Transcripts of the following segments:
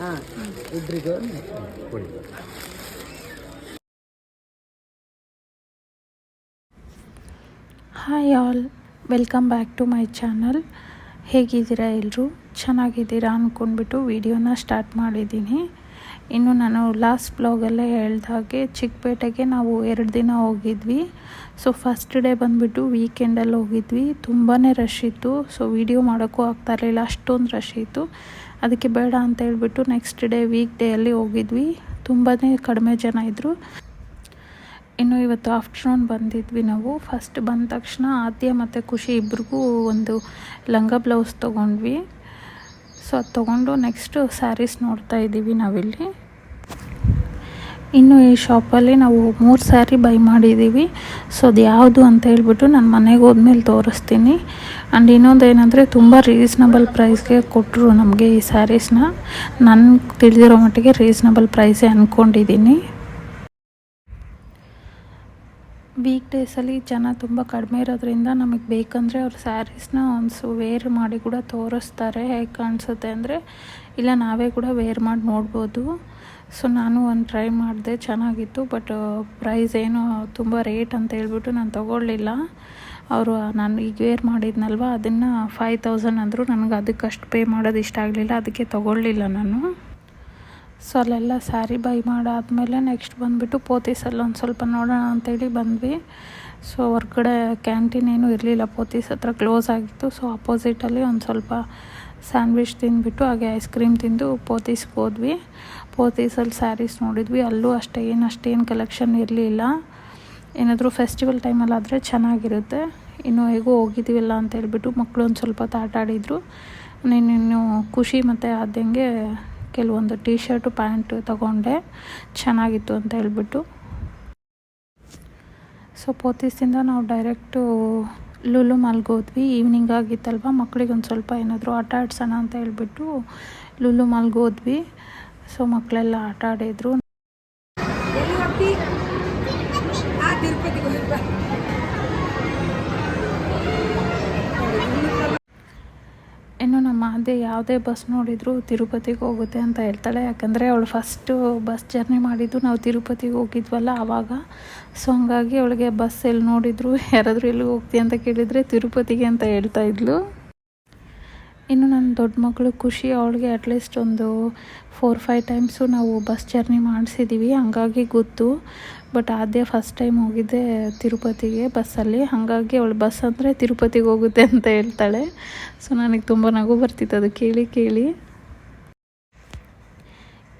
ಹಾಂ ಇಬ್ಬರಿಗೂ ಕೊಡಿ hi all welcome back to my channel ಹೇಗಿದ್ದೀರಾ ಎಲ್ಲರೂ ಚೆನ್ನಾಗಿದ್ದೀರಾ ಅಂದ್ಕೊಂಡ್ಬಿಟ್ಟು ವಿಡಿಯೋನ ಸ್ಟಾರ್ಟ್ ಮಾಡಿದ್ದೀನಿ. ಇನ್ನು ನಾನು ಲಾಸ್ಟ್ ಬ್ಲಾಗಲ್ಲೇ ಹೇಳ್ದಾಗೆ ಚಿಕ್ಕಪೇಟೆಗೆ ನಾವು ಎರಡು ದಿನ ಹೋಗಿದ್ವಿ. ಸೊ ಫಸ್ಟ್ ಡೇ ಬಂದುಬಿಟ್ಟು ವೀಕೆಂಡಲ್ಲಿ ಹೋಗಿದ್ವಿ. ತುಂಬಾ ರಶ್ ಇತ್ತು. ಸೊ ವಿಡಿಯೋ ಮಾಡೋಕ್ಕೂ ಆಗ್ತಾ ಇರಲಿಲ್ಲ. ಅಷ್ಟೊಂದು ರಶ್ ಇತ್ತು. ಅದಕ್ಕೆ ಬೇಡ ಅಂತ ಹೇಳಿಬಿಟ್ಟು ನೆಕ್ಸ್ಟ್ ಡೇ ವೀಕ್ ಡೇಯಲ್ಲಿ ಹೋಗಿದ್ವಿ. ತುಂಬಾ ಕಡಿಮೆ ಜನ ಇದ್ದರು ಇನ್ನು ಇವತ್ತು ಆಫ್ಟರ್ನೂನ್ ಬಂದಿದ್ವಿ ನಾವು. ಫಸ್ಟ್ ಬಂದ ತಕ್ಷಣ ಆದ್ಯ ಮತ್ತು ಖುಷಿ ಇಬ್ರಿಗೂ ಒಂದು ಲಂಗ ಬ್ಲೌಸ್ ತೊಗೊಂಡ್ವಿ. ಸೊ ಅದು ತೊಗೊಂಡು ನೆಕ್ಸ್ಟು ಸ್ಯಾರೀಸ್ ನೋಡ್ತಾ ಇದ್ದೀವಿ ನಾವಿಲ್ಲಿ. ಇನ್ನು ಈ ಶಾಪಲ್ಲಿ ನಾವು ಮೂರು ಸ್ಯಾರಿ ಬೈ ಮಾಡಿದ್ದೀವಿ ಸೊ ಅದು ಯಾವುದು ಅಂತ ಹೇಳ್ಬಿಟ್ಟು ನಾನು ಮನೆಗೆ ಹೋದ್ಮೇಲೆ ತೋರಿಸ್ತೀನಿ. ಆ್ಯಂಡ್ ಇನ್ನೊಂದು ಏನಂದರೆ ತುಂಬ ರೀಸ್ನಬಲ್ ಪ್ರೈಸ್ಗೆ ಕೊಟ್ಟರು ನಮಗೆ ಈ ಸ್ಯಾರೀಸ್ನ ನನಗೆ ತಿಳಿದಿರೋ ಮಟ್ಟಿಗೆ ರೀಸ್ನಬಲ್ ಪ್ರೈಸೇ ಅಂದ್ಕೊಂಡಿದ್ದೀನಿ ವೀಕ್ ಡೇಸಲ್ಲಿ ಜನ ತುಂಬ ಕಡಿಮೆ ಇರೋದ್ರಿಂದ ನಮಗೆ ಬೇಕಂದರೆ ಅವ್ರ ಸ್ಯಾರೀಸ್ನ ಒಂದು ವೇರ್ ಮಾಡಿ ಕೂಡ ತೋರಿಸ್ತಾರೆ, ಹೇಗೆ ಕಾಣಿಸುತ್ತೆ ಅಂದರೆ. ಇಲ್ಲ ನಾವೇ ಕೂಡ ವೇರ್ ಮಾಡಿ ನೋಡ್ಬೋದು. ಸೊ ನಾನು ಒಂದು ಟ್ರೈ ಮಾಡಿದೆ, ಚೆನ್ನಾಗಿತ್ತು ಬಟ್ ಪ್ರೈಸ್ ಏನು ತುಂಬ ರೇಟ್ ಅಂತ ಹೇಳ್ಬಿಟ್ಟು ನಾನು ತೊಗೊಳ್ಳಿಲ್ಲ. ಅವರು ನಾನು ಈಗ ವೇರ್ ಮಾಡಿದ್ನಲ್ವ, ಅದನ್ನು ಫೈವ್ ತೌಸಂಡ್ ಅಂದರು ನನಗೆ ಅದಕ್ಕೆ ಅಷ್ಟು ಪೇ ಮಾಡೋದು ಇಷ್ಟ ಆಗಲಿಲ್ಲ, ಅದಕ್ಕೆ ತೊಗೊಳ್ಳಿಲ್ಲ ನಾನು. ಸೊ ಅಲ್ಲೆಲ್ಲ ಸ್ಯಾರಿ ಬೈ ಮಾಡಾದಮೇಲೆ ನೆಕ್ಸ್ಟ್ ಬಂದುಬಿಟ್ಟು ಪೋತೀಸಲ್ಲಿ ಒಂದು ಸ್ವಲ್ಪ ನೋಡೋಣ ಅಂತೇಳಿ ಬಂದ್ವಿ. ಸೊ ಹೊರ್ಗಡೆ ಕ್ಯಾಂಟೀನ್ ಏನೂ ಇರಲಿಲ್ಲ. ಪೋತಿಸ್ ಹತ್ರ ಕ್ಲೋಸ್ ಆಗಿತ್ತು. ಸೊ ಅಪೋಸಿಟಲ್ಲಿ ಒಂದು ಸ್ವಲ್ಪ ಸ್ಯಾಂಡ್ವಿಚ್ ತಿಂದುಬಿಟ್ಟು ಹಾಗೆ ಐಸ್ ಕ್ರೀಮ್ ತಿಂದು ಪೋತೀಸ್ಗೆ ಹೋದ್ವಿ. ಪೋತೀಸಲ್ಲಿ ಸ್ಯಾರೀಸ್ ನೋಡಿದ್ವಿ. ಅಲ್ಲೂ ಅಷ್ಟೇ, ಏನು ಅಷ್ಟೇನು ಕಲೆಕ್ಷನ್ ಇರಲಿಲ್ಲ. ಏನಾದರೂ ಫೆಸ್ಟಿವಲ್ ಟೈಮಲ್ಲಿ ಆದರೆ ಚೆನ್ನಾಗಿರುತ್ತೆ. ಇನ್ನು ಹೇಗೂ ಹೋಗಿದ್ದೀವಲ್ಲ ಅಂತ ಹೇಳ್ಬಿಟ್ಟು ಮಕ್ಕಳು ಒಂದು ಸ್ವಲ್ಪ ತಾಟಾಡಿದರು. ನೀನು ಖುಷಿ ಮತ್ತು ಆದಂಗೆ ಕೆಲವೊಂದು ಟೀ ಶರ್ಟು ಪ್ಯಾಂಟು ತಗೊಂಡೆ. ಚೆನ್ನಾಗಿತ್ತು ಅಂತ ಹೇಳ್ಬಿಟ್ಟು. ಸೊ ಪೋತೀಸಿಂದ ನಾವು ಡೈರೆಕ್ಟು ಲುಲು ಮಾಲ್ಗೆ ಹೋದ್ವಿ. ಈವ್ನಿಂಗ್ ಆಗಿತ್ತಲ್ವ? ಮಕ್ಳಿಗೆ ಒಂದು ಸ್ವಲ್ಪ ಏನಾದರೂ ಆಟ ಆಡ್ಸೋಣ ಅಂತ ಹೇಳ್ಬಿಟ್ಟು ಲುಲು ಮಾಲ್ಗೆ ಹೋದ್ವಿ. ಸೊ ಮಕ್ಕಳೆಲ್ಲ ಆಟ ಆಡಿದ್ರು. ಅದೇ ಯಾವುದೇ ಬಸ್ ನೋಡಿದರೂ ತಿರುಪತಿಗೆ ಹೋಗುತ್ತೆ ಅಂತ ಹೇಳ್ತಾಳೆ. ಯಾಕಂದರೆ ಅವಳು ಫಸ್ಟು ಬಸ್ ಜರ್ನಿ ಮಾಡಿದ್ದು ನಾವು ತಿರುಪತಿಗೆ ಹೋಗಿದ್ವಲ್ಲ ಆವಾಗ ಸೊ ಹಂಗಾಗಿ ಅವಳಿಗೆ ಬಸ್ ಎಲ್ಲಿ ನೋಡಿದ್ರು, ಯಾರಾದರೂ ಎಲ್ಲಿಗೆ ಹೋಗ್ತೀಯ ಅಂತ ಕೇಳಿದರೆ ತಿರುಪತಿಗೆ ಅಂತ ಹೇಳ್ತಾ ಇದ್ಲು. ಇನ್ನು ನನ್ನ ದೊಡ್ಡ ಮಗಳು ಖುಷಿ, ಅವಳಿಗೆ ಅಟ್ಲೀಸ್ಟ್ ಒಂದು ಫೋರ್ ಫೈವ್ ಟೈಮ್ಸು ನಾವು ಬಸ್ ಜರ್ನಿ ಮಾಡಿಸಿದ್ದೀವಿ ಹಂಗಾಗಿ ಗೊತ್ತು. ಬಟ್ ಅದೇ ಫಸ್ಟ್ ಟೈಮ್ ಹೋಗಿದ್ದೆ ತಿರುಪತಿಗೆ ಬಸ್ಸಲ್ಲಿ. ಹಾಗಾಗಿ ಅವಳು ಬಸ್ ಅಂದರೆ ತಿರುಪತಿಗೆ ಹೋಗುತ್ತೆ ಅಂತ ಹೇಳ್ತಾಳೆ. ಸೊ ನನಗೆ ತುಂಬ ನಗು ಬರ್ತಿತ್ತು. ಅದು ಕೇಳಿ ಕೇಳಿ.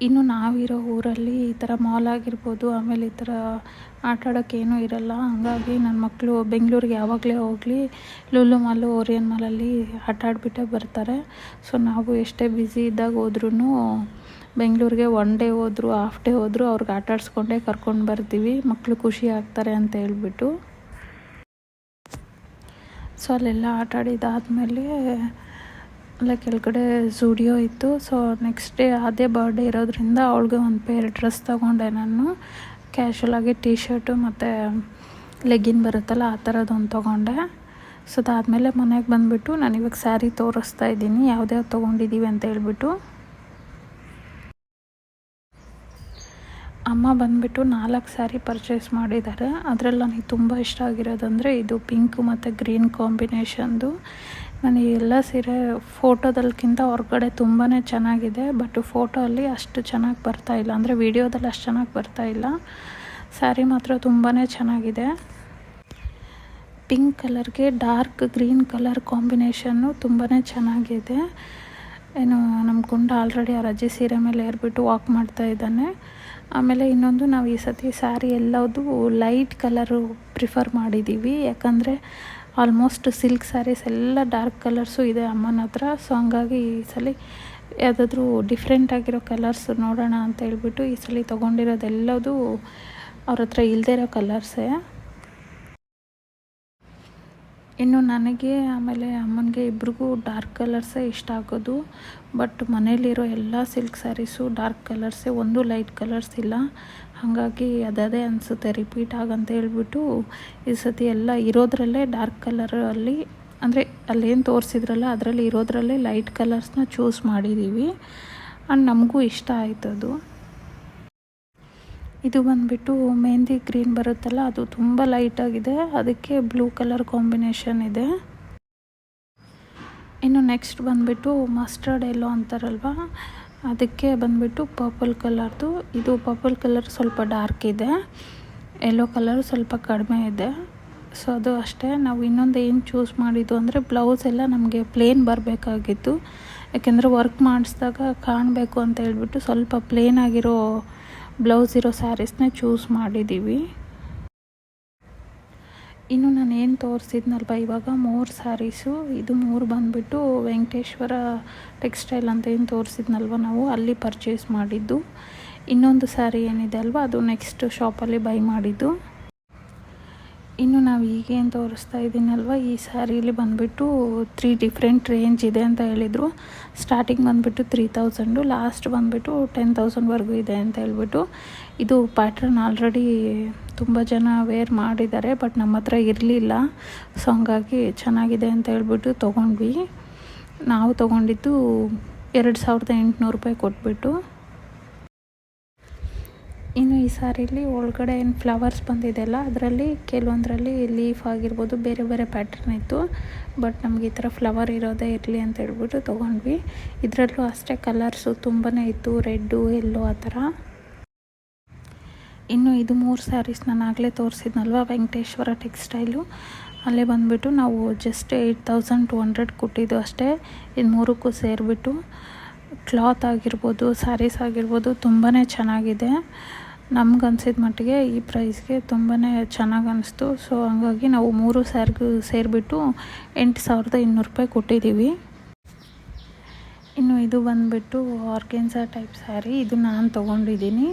ಇನ್ನು ನಾವಿರೋ ಊರಲ್ಲಿ ಈ ಥರ ಮಾಲ್ ಆಗಿರ್ಬೋದು, ಆಮೇಲೆ ಈ ಥರ ಆಟ ಆಡೋಕ್ಕೆ ಏನೂ ಇರಲ್ಲ. ಹಾಗಾಗಿ ನನ್ನ ಮಕ್ಕಳು ಬೆಂಗಳೂರಿಗೆ ಯಾವಾಗಲೇ ಹೋಗಲಿ ಲುಲು ಮಾಲು, ಓರಿಯನ್ ಮಾಲಲ್ಲಿ ಆಟ ಬರ್ತಾರೆ. ಸೊ, ನಾವು ಎಷ್ಟೇ ಬ್ಯುಸಿ ಇದ್ದಾಗ ಹೋದ್ರೂ ಬೆಂಗಳೂರಿಗೆ ಒನ್ ಡೇ ಹೋದರೂ, ಹಾಫ್ ಡೇ ಹೋದ್ರು ಅವ್ರಿಗೆ ಆಟ ಆಡಿಸ್ಕೊಂಡೇ ಕರ್ಕೊಂಡು ಬರ್ತೀವಿ. ಮಕ್ಕಳು ಖುಷಿ ಆಗ್ತಾರೆ ಅಂತ ಹೇಳ್ಬಿಟ್ಟು. ಸೊ, ಅಲ್ಲೆಲ್ಲ ಆಟ ಆಡಿದಾದಮೇಲೆ ಅಲ್ಲೇ ಕೆಳಗಡೆ ಸ್ಟುಡಿಯೋ ಇತ್ತು. ಸೊ ನೆಕ್ಸ್ಟ್ ಡೇ ಅದೇ ಬರ್ಡೇ ಇರೋದ್ರಿಂದ ಅವಳಿಗೆ ಒಂದು ಪೇರ್ ಡ್ರೆಸ್ ತೊಗೊಂಡೆ ನಾನು. ಕ್ಯಾಶುವಲಾಗಿ ಟೀ ಶರ್ಟು ಮತ್ತು ಲೆಗ್ಗಿನ್ ಬರುತ್ತಲ್ಲ, ಆ ಥರದ್ದೊಂದು ತೊಗೊಂಡೆ. ಸೊ ಅದಾದಮೇಲೆ ಮನೆಗೆ ಬಂದುಬಿಟ್ಟು ನಾನು ಇವಾಗ ಸ್ಯಾರಿ ತೋರಿಸ್ತಾ ಇದ್ದೀನಿ. ಯಾವ್ದ್ಯಾವ್ದು ತೊಗೊಂಡಿದ್ದೀವಿ ಅಂತ ಹೇಳ್ಬಿಟ್ಟು. ಅಮ್ಮ ಬಂದುಬಿಟ್ಟು ನಾಲ್ಕು ಸ್ಯಾರಿ ಪರ್ಚೇಸ್ ಮಾಡಿದ್ದಾರೆ. ಅದರಲ್ಲಿ ನನಗೆ ತುಂಬ ಇಷ್ಟ ಆಗಿರೋದಂದರೆ ಇದು ಪಿಂಕು ಮತ್ತು ಗ್ರೀನ್ ಕಾಂಬಿನೇಷನ್ದು ನನಗೆ ಎಲ್ಲ ಸೀರೆ ಫೋಟೋದಲ್ಕಿಂತ ಹೊರಗಡೆ ತುಂಬಾ ಚೆನ್ನಾಗಿದೆ ಬಟ್ ಫೋಟೋ ಅಲ್ಲಿ ಅಷ್ಟು ಚೆನ್ನಾಗಿ ಬರ್ತಾ ಇಲ್ಲ. ಅಂದರೆ ವಿಡಿಯೋದಲ್ಲಿ ಅಷ್ಟು ಚೆನ್ನಾಗಿ ಬರ್ತಾ ಇಲ್ಲ. ಸ್ಯಾರಿ ಮಾತ್ರ ತುಂಬಾ ಚೆನ್ನಾಗಿದೆ. ಪಿಂಕ್ ಕಲರ್ಗೆ ಡಾರ್ಕ್ ಗ್ರೀನ್ ಕಲರ್ ಕಾಂಬಿನೇಷನ್ನು ತುಂಬಾ ಚೆನ್ನಾಗಿದೆ. ಏನು ನಮ್ಮ ಗುಂಡ ಆಲ್ರೆಡಿ ಆ ರಜೆ ಸೀರೆ ಮೇಲೆ ಏರ್ಬಿಟ್ಟು ವಾಕ್ ಮಾಡ್ತಾ ಇದ್ದಾನೆ. ಆಮೇಲೆ ಇನ್ನೊಂದು ನಾವು ಈ ಸತಿ ಸ್ಯಾರಿ ಎಲ್ಲದು ಲೈಟ್ ಕಲರು ಪ್ರಿಫರ್ ಮಾಡಿದ್ದೀವಿ ಯಾಕಂದರೆ ಆಲ್ಮೋಸ್ಟ್ ಸಿಲ್ಕ್ ಸ್ಯಾರೀಸ್ ಎಲ್ಲ ಡಾರ್ಕ್ ಕಲರ್ಸು ಇದೆ ಅಮ್ಮನ ಹತ್ರ. ಸೊ ಹಂಗಾಗಿ ಈ ಸಲ ಯಾವುದಾದ್ರೂ ಡಿಫ್ರೆಂಟ್ ಆಗಿರೋ ಕಲರ್ಸ್ ನೋಡೋಣ ಅಂತ ಹೇಳ್ಬಿಟ್ಟು ಈ ಸಲ ತೊಗೊಂಡಿರೋದೆಲ್ಲದೂ ಅವ್ರ ಹತ್ರ ಇಲ್ಲದೇ ಇರೋ ಕಲರ್ಸೇ ಇನ್ನು ನನಗೆ ಆಮೇಲೆ ಅಮ್ಮನಿಗೆ ಇಬ್ರಿಗೂ ಡಾರ್ಕ್ ಕಲರ್ಸೇ ಇಷ್ಟ ಆಗೋದು. ಬಟ್ ಮನೇಲಿರೋ ಎಲ್ಲ ಸಿಲ್ಕ್ ಸ್ಯಾರೀಸು ಡಾರ್ಕ್ ಕಲರ್ಸೇ ಒಂದು ಲೈಟ್ ಕಲರ್ಸ್ ಇಲ್ಲ. ಹಾಗಾಗಿ ಅದೇ ಅನಿಸುತ್ತೆ ರಿಪೀಟ್ ಆಗಂತ ಹೇಳ್ಬಿಟ್ಟು ಈ ಸತಿ ಎಲ್ಲ ಇರೋದ್ರಲ್ಲೇ ಡಾರ್ಕ್ ಕಲರಲ್ಲಿ ಅಂದರೆ ಅಲ್ಲೇನು ತೋರಿಸಿದ್ರಲ್ಲ ಅದರಲ್ಲಿ ಇರೋದ್ರಲ್ಲೇ ಲೈಟ್ ಕಲರ್ಸ್ನ ಚೂಸ್ ಮಾಡಿದ್ದೀವಿ ಆ್ಯಂಡ್ ನಮಗೂ ಇಷ್ಟ ಆಯ್ತದು. ಇದು ಬಂದುಬಿಟ್ಟು ಮೆಹಂದಿ ಗ್ರೀನ್ ಬರುತ್ತಲ್ಲ, ಅದು ತುಂಬ ಲೈಟಾಗಿದೆ ಅದಕ್ಕೆ ಬ್ಲೂ ಕಲರ್ ಕಾಂಬಿನೇಷನ್ ಇದೆ. ಇನ್ನು ನೆಕ್ಸ್ಟ್ ಬಂದುಬಿಟ್ಟು ಮಸ್ಟರ್ಡ್ ಎಲ್ಲೋ ಅಂತಾರಲ್ವ, ಅದಕ್ಕೆ ಬಂದುಬಿಟ್ಟು ಪರ್ಪಲ್ ಕಲರ್ದು ಇದು ಪರ್ಪಲ್ ಕಲರ್ ಸ್ವಲ್ಪ ಡಾರ್ಕ್ ಇದೆ ಎಲ್ಲೋ ಕಲರ್ ಸ್ವಲ್ಪ ಕಡಿಮೆ ಇದೆ. ಸೊ ಅದು ಅಷ್ಟೇ. ನಾವು ಇನ್ನೊಂದು ಏನು ಚೂಸ್ ಮಾಡಿದ್ದು ಅಂದರೆ ಬ್ಲೌಸ್ ಎಲ್ಲ ನಮಗೆ ಪ್ಲೇನ್ ಬರಬೇಕಾಗಿತ್ತು. ಯಾಕೆಂದರೆ ವರ್ಕ್ ಮಾಡಿಸಿದಾಗ ಕಾಣಬೇಕು ಅಂತ ಹೇಳ್ಬಿಟ್ಟು ಸ್ವಲ್ಪ ಪ್ಲೇನ್ ಆಗಿರೋ ಬ್ಲೌಸ್ ಇರೋ ಸ್ಯಾರೀಸ್ನ ಚೂಸ್ ಮಾಡಿದ್ದೀವಿ. ಇನ್ನು ನಾನು ಏನು ತೋರಿಸಿದ್ನಲ್ವ, ಇವಾಗ ಮೂರು ಸ್ಯಾರೀಸು, ಇದು ಮೂರು ಬಂದುಬಿಟ್ಟು ವೆಂಕಟೇಶ್ವರ ಟೆಕ್ಸ್ಟೈಲ್ ಅಂತ ಏನು ತೋರಿಸಿದ್ನಲ್ವ ನಾವು, ಅಲ್ಲಿ ಪರ್ಚೇಸ್ ಮಾಡಿದ್ದು. ಇನ್ನೊಂದು ಸ್ಯಾರಿ ಏನಿದೆ ಅಲ್ವ, ಅದು ನೆಕ್ಸ್ಟ್ ಶಾಪಲ್ಲಿ ಬೈ ಮಾಡಿದ್ದು. ಇನ್ನು ನಾವು ಈಗೇನು ತೋರಿಸ್ತಾ ಇದ್ದೀನಲ್ವ ಈ ಸ್ಯಾರಿಲಿ ಬಂದುಬಿಟ್ಟು ತ್ರೀ ಡಿಫ್ರೆಂಟ್ ರೇಂಜ್ ಇದೆ ಅಂತ ಹೇಳಿದರು. ಸ್ಟಾರ್ಟಿಂಗ್ ಬಂದುಬಿಟ್ಟು ತ್ರೀ ತೌಸಂಡು ಲಾಸ್ಟ್ ಬಂದುಬಿಟ್ಟು ಟೆನ್ ತೌಸಂಡ್ವರೆಗೂ ಇದೆ ಅಂತ ಹೇಳ್ಬಿಟ್ಟು. ಇದು ಪ್ಯಾಟ್ರನ್ ಆಲ್ರೆಡಿ ತುಂಬ ಜನ ವೇರ್ ಮಾಡಿದ್ದಾರೆ ಬಟ್ ನಮ್ಮ ಹತ್ರ ಇರಲಿಲ್ಲ. ಸೊ ಹಂಗಾಗಿ ಚೆನ್ನಾಗಿದೆ ಅಂತ ಹೇಳ್ಬಿಟ್ಟು ತೊಗೊಂಡ್ವಿ. ನಾವು ತೊಗೊಂಡಿದ್ದು ಎರಡು ಸಾವಿರದ ಎಂಟುನೂರು ರೂಪಾಯಿ ಕೊಟ್ಬಿಟ್ಟು. ಇನ್ನು ಈ ಸಾರಿಲಿ ಒಳಗಡೆ ಏನು ಫ್ಲವರ್ಸ್ ಬಂದಿದೆಯಲ್ಲ ಅದರಲ್ಲಿ ಕೆಲವೊಂದರಲ್ಲಿ ಲೀಫ್ ಆಗಿರ್ಬೋದು, ಬೇರೆ ಬೇರೆ ಪ್ಯಾಟರ್ನ್ ಇತ್ತು. ಬಟ್ ನಮಗೆ ಈ ಥರ ಫ್ಲವರ್ ಇರೋದೇ ಇರಲಿ ಅಂತ ಹೇಳ್ಬಿಟ್ಟು ತೊಗೊಂಡ್ವಿ. ಇದರಲ್ಲೂ ಅಷ್ಟೇ ಕಲರ್ಸು ತುಂಬಾ ಇತ್ತು, ರೆಡ್ಡು, ಎಲ್ಲೋ ಆ ಥರ. ಇನ್ನು ಇದು ಮೂರು ಸ್ಯಾರೀಸ್ ನಾನು ಆಗಲೇ ತೋರಿಸಿದ್ನಲ್ವ, ವೆಂಕಟೇಶ್ವರ ಟೆಕ್ಸ್ಟೈಲು. ಅಲ್ಲೇ ಬಂದುಬಿಟ್ಟು ನಾವು just eight thousand two hundred ಕೊಟ್ಟಿದ್ದು ಅಷ್ಟೇ, ಇನ್ನು ಮೂರಕ್ಕೂ ಸೇರಿಬಿಟ್ಟು. ಕ್ಲಾತ್ ಆಗಿರ್ಬೋದು ಸ್ಯಾರೀಸ್ ಆಗಿರ್ಬೋದು ತುಂಬಾ ಚೆನ್ನಾಗಿದೆ. ನಮ್ಗೆ ಅನ್ಸಿದ ಮಟ್ಟಿಗೆ ಈ ಪ್ರೈಸ್ಗೆ ತುಂಬಾ ಚೆನ್ನಾಗಿ ಅನಿಸ್ತು. ಸೊ ಹಂಗಾಗಿ ನಾವು ಮೂರು ಸ್ಯಾರಿಗೂ ಸೇರಿಬಿಟ್ಟು ಎಂಟು ಸಾವಿರದ ಇನ್ನೂರು ರೂಪಾಯಿ ಕೊಟ್ಟಿದ್ದೀವಿ ಇನ್ನು ಇದು ಬಂದುಬಿಟ್ಟು ಆರ್ಗೆನ್ಸ ಟೈಪ್ ಸ್ಯಾರಿ. ಇದು ನಾನು ತೊಗೊಂಡಿದ್ದೀನಿ.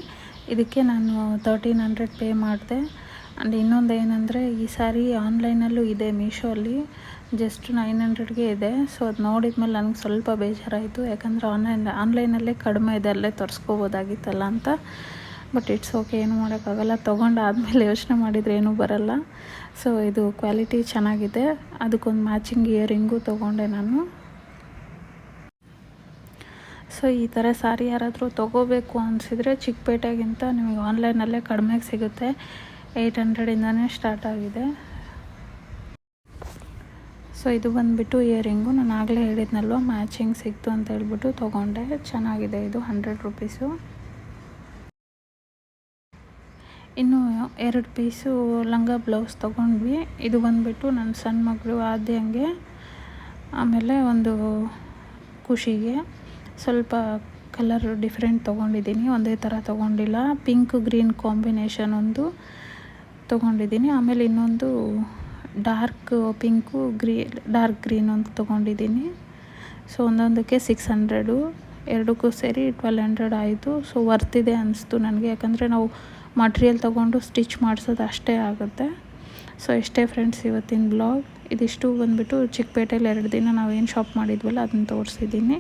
ಇದಕ್ಕೆ ನಾನು ತರ್ಟೀನ್ ಹಂಡ್ರೆಡ್ ಪೇ ಮಾಡಿದೆ. ಆ್ಯಂಡ್ ಇನ್ನೊಂದು ಏನಂದರೆ ಈ ಸ್ಯಾರಿ ಆನ್ಲೈನಲ್ಲೂ ಇದೆ ಮೀಶೋಲ್ಲಿ. ಜಸ್ಟ್ ನೈನ್ ಹಂಡ್ರೆಡ್ಗೆ ಇದೆ. ಸೊ ಅದು ನೋಡಿದ ಮೇಲೆ ನನಗೆ ಸ್ವಲ್ಪ ಬೇಜಾರಾಯಿತು. ಯಾಕಂದರೆ ಆನ್ಲೈನ್ ಆನ್ಲೈನಲ್ಲೇ ಕಡಿಮೆ ಇದೆ. ಅಲ್ಲೇ ತರಿಸ್ಕೋಬೋದಾಗಿತ್ತಲ್ಲ ಅಂತ. ಬಟ್ ಇಟ್ಸ್ ಓಕೆ ಏನು ಮಾಡೋಕ್ಕಾಗಲ್ಲ. ತೊಗೊಂಡಾದ್ಮೇಲೆ ಯೋಚನೆ ಮಾಡಿದರೆ ಏನೂ ಬರಲ್ಲ. ಸೊ ಇದು ಕ್ವಾಲಿಟಿ ಚೆನ್ನಾಗಿದೆ. ಅದಕ್ಕೊಂದು ಮ್ಯಾಚಿಂಗ್ ಇಯರಿಂಗು ತೊಗೊಂಡೆ ನಾನು. ಸೊ ಈ ಥರ ಸಾರಿ ಯಾರಾದರೂ ತೊಗೋಬೇಕು ಅನಿಸಿದರೆ ಚಿಕ್ಕಪೇಟೆಗಿಂತ ನಿಮಗೆ ಆನ್ಲೈನಲ್ಲೇ ಕಡಿಮೆಗೆ ಸಿಗುತ್ತೆ. ಏಯ್ಟ್ ಹಂಡ್ರೆಡಿಂದನೇ ಸ್ಟಾರ್ಟ್ ಆಗಿದೆ. ಸೊ ಇದು ಬಂದುಬಿಟ್ಟು ಇಯರಿಂಗು ನಾನು ಆಗಲೇ ಹೇಳಿದ್ನಲ್ವ ಮ್ಯಾಚಿಂಗ್ ಸಿಕ್ತು ಅಂತ ಹೇಳ್ಬಿಟ್ಟು ತೊಗೊಂಡೆ. ಚೆನ್ನಾಗಿದೆ ಇದು ಹಂಡ್ರೆಡ್ ರುಪೀಸು ಇನ್ನು ಎರಡು ಪೀಸು ಲಂಗ ಬ್ಲೌಸ್ ತೊಗೊಂಡ್ವಿ. ಇದು ಬಂದುಬಿಟ್ಟು ನನ್ನ ಸಣ್ಣ ಮಗಳು ಆದ್ಯಂಗೆ, ಆಮೇಲೆ ಒಂದು ಖುಷಿಗೆ. ಸ್ವಲ್ಪ ಕಲರ್ ಡಿಫ್ರೆಂಟ್ ತೊಗೊಂಡಿದ್ದೀನಿ, ಒಂದೇ ಥರ ತೊಗೊಂಡಿಲ್ಲ. ಪಿಂಕ್ ಗ್ರೀನ್ ಕಾಂಬಿನೇಷನ್ ಒಂದು ತೊಗೊಂಡಿದ್ದೀನಿ. ಆಮೇಲೆ ಇನ್ನೊಂದು ಡಾರ್ಕ್ ಪಿಂಕು ಗ್ರೀ, ಡಾರ್ಕ್ ಗ್ರೀನ್ ಒಂದು ತೊಗೊಂಡಿದ್ದೀನಿ. ಸೊ ಒಂದೊಂದಕ್ಕೆ ಸಿಕ್ಸ್ ಹಂಡ್ರೆಡು ಎರಡಕ್ಕೂ ಸೇರಿ ಟ್ವೆಲ್ ಹಂಡ್ರೆಡ್ ಆಯಿತು. ಸೊ ವರ್ತಿದೆ ಅನಿಸ್ತು ನನಗೆ. ಯಾಕಂದರೆ ನಾವು ಮಟ್ರಿಯಲ್ ತೊಗೊಂಡು ಸ್ಟಿಚ್ ಮಾಡಿಸೋದು ಅಷ್ಟೇ ಆಗುತ್ತೆ. ಸೊ ಇಷ್ಟೇ ಫ್ರೆಂಡ್ಸ್ ಇವತ್ತಿನ ಬ್ಲಾಗ್ ಇದಿಷ್ಟು ಬಂದುಬಿಟ್ಟು ಚಿಕ್ಕಪೇಟೆಯಲ್ಲಿ ಎರಡು ದಿನ ನಾವೇನು ಶಾಪ್ ಮಾಡಿದ್ವಲ್ಲ, ಅದನ್ನು ತೋರಿಸಿದ್ದೀನಿ.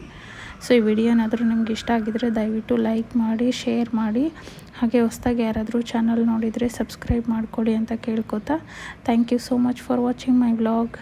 ಸೊ ಈ ವಿಡಿಯೋ ಏನಾದರೂ ನಿಮ್ಗೆ ಇಷ್ಟ ಆಗಿದರೆ ದಯವಿಟ್ಟು ಲೈಕ್ ಮಾಡಿ, ಶೇರ್ ಮಾಡಿ. ಹಾಗೆ ಹೊಸ್ದಾಗಿ ಯಾರಾದರೂ ಚಾನಲ್ ನೋಡಿದರೆ ಸಬ್ಸ್ಕ್ರೈಬ್ ಮಾಡಿಕೊಡಿ ಅಂತ ಕೇಳ್ಕೊತಾ. Thank you so much for watching my blog